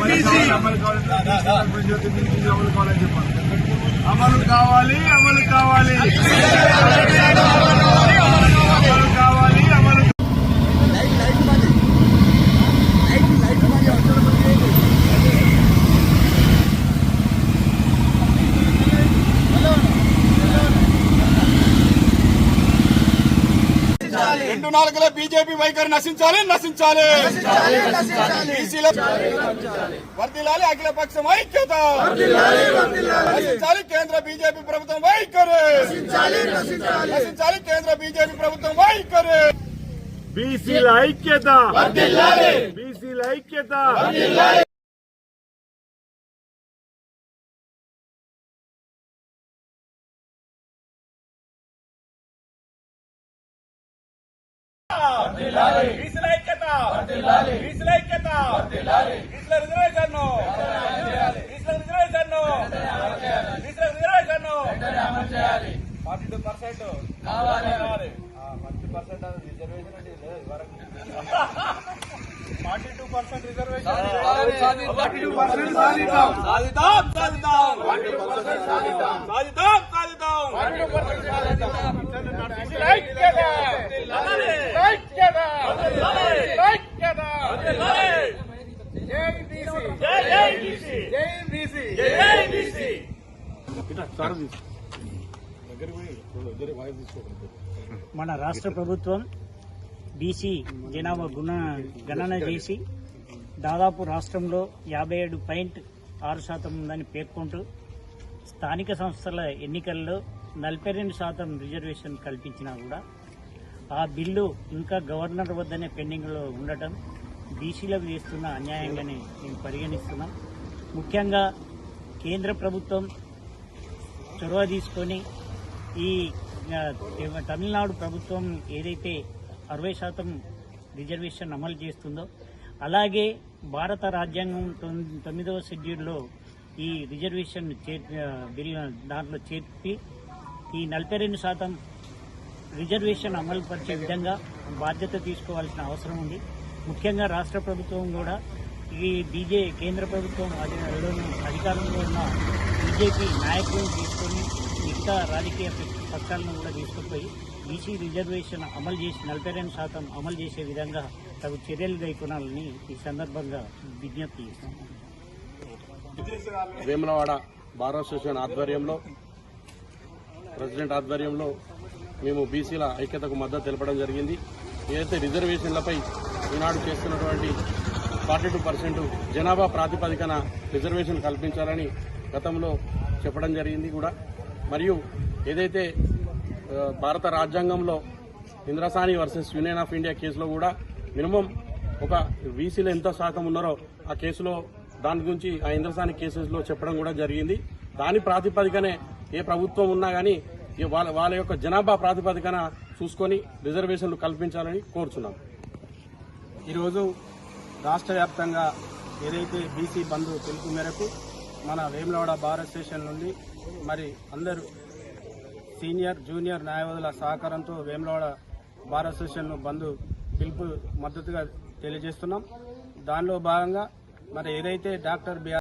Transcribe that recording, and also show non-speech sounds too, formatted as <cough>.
అమలు అమలు కావాలి అమలు కావాలి అమలు కావాలి అమలు రెండు నాలుగుల బీజేపీ వైఖరి నశించాలి నశించాలి. బీసీల వర్దిలాలి అఖిల పక్షం ఐక్యత నశించాలి కేంద్ర బీజేపీ ప్రభుత్వం వైఖరి. నశించాలి కేంద్ర బీజేపీ ప్రభుత్వం వైఖరి. బీసీల ఐక్యత. బీసీల ఐక్యత. బీసీల ఐక్యత బీసీల ఐక్యత బీసీల రిజర్వేషన్ బీసీల రిజర్వేషన్ బీసీల reservation forty two percent. Forty percent reservation అంటే లేదు వరకు <laughs> మన రాష్ట్ర ప్రభుత్వం బీసీ జనాభా గుణ గణన చేసి దాదాపు రాష్ట్రంలో యాభై ఏడు పాయింట్ ఆరు శాతం ఉందని పేర్కొంటూ స్థానిక సంస్థల ఎన్నికల్లో నలభై రెండు శాతం రిజర్వేషన్ కల్పించినా కూడా ఆ బిల్లు ఇంకా గవర్నర్ వద్దనే పెండింగ్లో ఉండటం బీసీలకు చేస్తున్న అన్యాయంగానే మేము పరిగణిస్తున్నాం. ముఖ్యంగా కేంద్ర ప్రభుత్వం చొరవ తీసుకొని ఈ తమిళనాడు ప్రభుత్వం ఏదైతే అరవై శాతం రిజర్వేషన్ అమలు చేస్తుందో అలాగే భారత రాజ్యాంగం తొమ్మిదవ షెడ్యూల్లో ఈ రిజర్వేషన్ చే- బిల్ దాంట్లో చేర్పి ఈ నలభై రెండు శాతం రిజర్వేషన్ అమలు పరిచే విధంగా బాధ్యత తీసుకోవాల్సిన అవసరం ఉంది. ముఖ్యంగా రాష్ట్ర ప్రభుత్వం కూడా ఈ బీజే కేంద్ర ప్రభుత్వం అధికారంలో ఉన్న బీజేపీ నాయకులను తీసుకొని మిగతా రాజకీయ పక్షాలను కూడా తీసుకుపోయి బీసీ రిజర్వేషన్ అమలు చేసి నలభై రెండు శాతం అమలు చేసే విధంగా తగు చర్యలు కైకొనాలని ఈ సందర్భంగా విజ్ఞప్తి చేస్తాం వేములవాడ బార్ అసోసియేషన్ ఆధ్వర్యంలో ప్రెసిడెంట్ ఆధ్వర్యంలో మేము బీసీల ఐక్యతకు మద్దతు తెలపడం జరిగింది. ఏదైతే రిజర్వేషన్లపై ఈనాడు చేస్తున్నటువంటి ఫార్టీ టూ పర్సెంట్ జనాభా ప్రాతిపదికన రిజర్వేషన్ కల్పించాలని గతంలో చెప్పడం జరిగింది కూడా. మరియు ఏదైతే భారత రాజ్యాంగంలో Indra Sawhney versus union of India కేసులో కూడా మినిమం ఒక వీసీలో ఎంత శాతం ఉన్నారో ఆ కేసులో దాని గురించి ఆ ఇంద్రసాని కేసెస్లో చెప్పడం కూడా జరిగింది. దాని ప్రాతిపదికనే ఏ ప్రభుత్వం ఉన్నా కానీ వాళ్ళ వాళ్ళ యొక్క జనాభా ప్రాతిపదికన చూసుకొని రిజర్వేషన్లు కల్పించాలని కోరుచున్నాం. ఈరోజు రాష్ట్ర వ్యాప్తంగా ఏదైతే బీసీ బంధు పిలుపు మేరకు మన వేములవాడ భారత్ స్టేషన్ నుండి మరి అందరూ సీనియర్ జూనియర్ న్యాయవాదుల సహకారంతో వేములవాడ బార్ అసోసియేషన్ బంధు పిలుపు మద్దతుగా తెలియజేస్తున్నాం. దానిలో భాగంగా మరి ఏదైతే డాక్టర్ బిఆర్